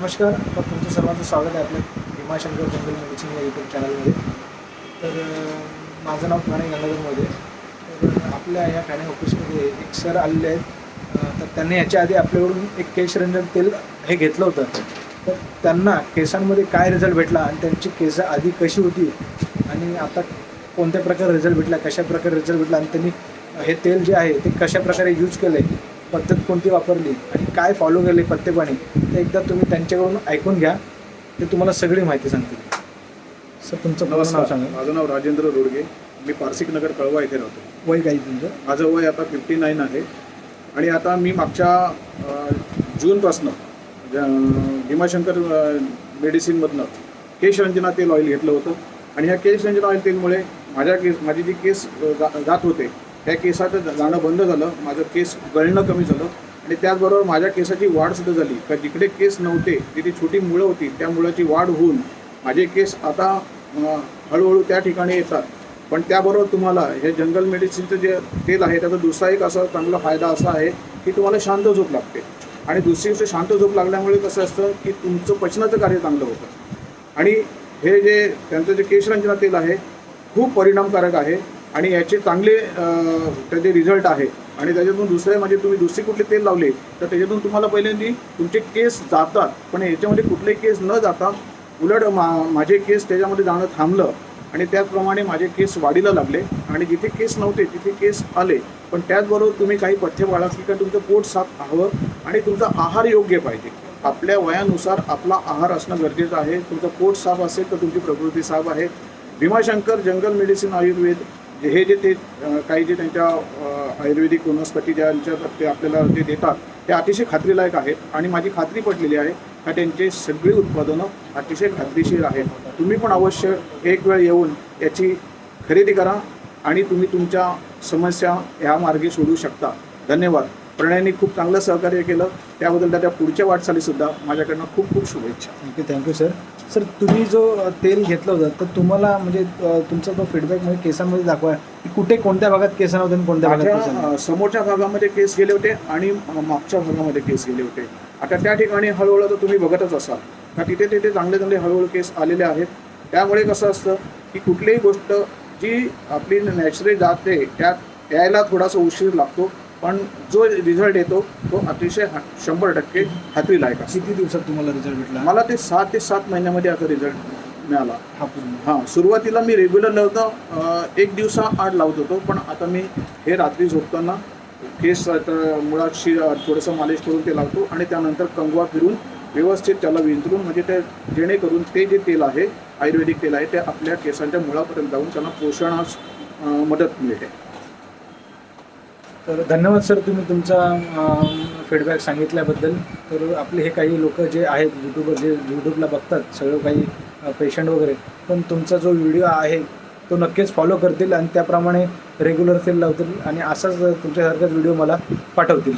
नमस्कार तर तुमचं सर्वांचं स्वागत आहे आपल्या भीमाशंकर जंगल मेडिसिन या यूट्यूब चॅनलमध्ये तर माझं नाव ठाणे गंगाधरमध्ये. तर आपल्या या ठाणे ऑफिसमध्ये एक सर आलेले आहेत. तर त्यांनी याच्या आधी आपल्याकडून एक केशरंजन तेल हे घेतलं होतं. तर त्यांना केसांमध्ये काय रिझल्ट भेटला आणि त्यांची केसं आधी कशी होती? आणि आता कोणत्या प्रकारे रिझल्ट भेटला कशा प्रकारे रिझल्ट भेटला? आणि त्यांनी हे तेल जे आहे ते कशा प्रकारे यूज केलं आहे पद्धत कोणती वापरली आणि काय फॉलो केले प्रत्येकाने ते एकदा तुम्ही त्यांच्याकडून ऐकून घ्या. ते तुम्हाला सगळी माहिती सांगतील. सर तुमचं पूर्ण नाव नमस्कार. सांगा. माझं नाव राजेंद्र रोडगे. मी पारसिक नगर कळवा येथे राहतो. वय काही तुमचं? माझं वय आता फिफ्टी नाईन आहे. आणि आता मी मागच्या जूनपासनं भीमाशंकर मेडिसिनमधनं केश रंजना तेल ऑइल घेतलं होतं. आणि ह्या केश रंजना ऑइल तेलमुळे माझ्या केस माझी जी केस जात होते त्या केसाचं जाणं बंद झालं माझं केस गळणं कमी झालं आणि त्याचबरोबर माझ्या केसाची वाढसुद्धा झाली. का जिकडे केस नव्हते तिथे छोटी मुळं होती त्या मुळाची वाढ होऊन माझे केस आता हळूहळू त्या ठिकाणी येतात. पण त्याबरोबर तुम्हाला हे जंगल मेडिसिनचं जे तेल आहे त्याचा दुसरा एक असा चांगला फायदा असा आहे की तुम्हाला शांत झोप लागते. आणि दुसरी गोष्ट शांत झोप लागल्यामुळे कसं असतं की तुमचं पचनाचं कार्य चांगलं होतं. आणि हे जे त्यांचं जे केशरंजना तेल आहे खूप परिणामकारक आहे. आणि याचे चांगले त्याचे रिझल्ट आहे आणि त्याच्यातून दुसरे म्हणजे तुम्ही दुसरे कुठले तेल लावले तर त्याच्यातून तुम्हाला पहिल्यांदा तुमचे केस जातात पण याच्यामध्ये कुठले केस न जाता उलट मा माझे केस त्याच्यामध्ये जाणं थांबलं आणि त्याचप्रमाणे माझे केस वाढीला लागले आणि जिथे केस नव्हते तिथे केस आले. पण त्याचबरोबर तुम्ही काही पथ्य बाळा की का तुमचं पोट साफ हवं आणि तुमचा आहार योग्य पाहिजे. आपल्या वयानुसार आपला आहार असणं गरजेचं आहे. तुमचं पोट साफ असेल तर तुमची प्रकृती साफ आहे. भीमाशंकर जंगल मेडिसिन आयुर्वेद हे जे ते काही जे त्यांच्या आयुर्वेदिक वनस्पती ज्यांच्या ते आपल्याला ते देतात ते अतिशय खात्रीलायक आहेत. आणि माझी खात्री पडलेली आहे का त्यांचे सगळी उत्पादनं अतिशय खात्रीशीर आहेत. तुम्ही पण अवश्य एक वेळ येऊन याची खरेदी करा आणि तुम्ही तुमच्या समस्या ह्या मार्गे सोडू शकता. धन्यवाद. प्रणयनी खूप चांगलं सहकार्य केलं. त्याबद्दल त्याच्या पुढच्या वाटचालीसुद्धा माझ्याकडनं खूप खूप शुभेच्छा. थँक्यू थँक्यू सर सर तुम्ही जो तेल घेतलं होतं तर तुम्हाला म्हणजे तुमचा तो फीडबॅक म्हणजे केसांमध्ये दाखवा. की कुठे कोणत्या भागात केस नव्हते आणि कोणत्या भागात समोरच्या भागामध्ये केस गेले होते आणि मागच्या भागामध्ये केस गेले होते. आता त्या ठिकाणी हळूहळू तर तुम्ही बघतच असाल. का तिथे तिथे चांगले चांगले हळूहळू केस आलेले आहेत. त्यामुळे कसं असतं की कुठलीही गोष्ट जी आपली नॅचरली जाते त्यात यायला थोडासा उशीर लागतो. पण जो रिझल्ट येतो तो अतिशय हा- शंभर टक्के खात्रीलायक असतो. किती दिवसात तुम्हाला रिझल्ट भेटला? मला ते सहा ते सात महिन्यामध्ये आता रिझल्ट मिळाला. हा हां सुरुवातीला मी रेग्युलर लावतो एक दिवसा आड लावत होतो पण आता मी हे रात्री झोपताना केस मुळाशी अं, थोडंसं मालिश करून ते लावतो आणि त्यानंतर कंगवा फिरून व्यवस्थित त्याला विंचरून म्हणजे ते जेणेकरून ते जे तेल आहे आयुर्वेदिक तेल आहे ते आपल्या केसांच्या मुळापर्यंत जाऊन त्यांना पोषणास मदत मिळते. तर धन्यवाद सर तुम्ही तुमचा फीडबॅक सांगितल्याबद्दल. तर आपले हे काही लोक जे आहेत यूट्यूबर जे यूट्यूबला बघतात सगळं काही पेशंट वगैरे पण तुमचा जो व्हिडिओ आहे तो नक्कीच फॉलो करतील आणि त्याप्रमाणे रेग्युलर तेल लावतील आणि असाच तुमच्यासारखाच व्हिडिओ मला पाठवतील.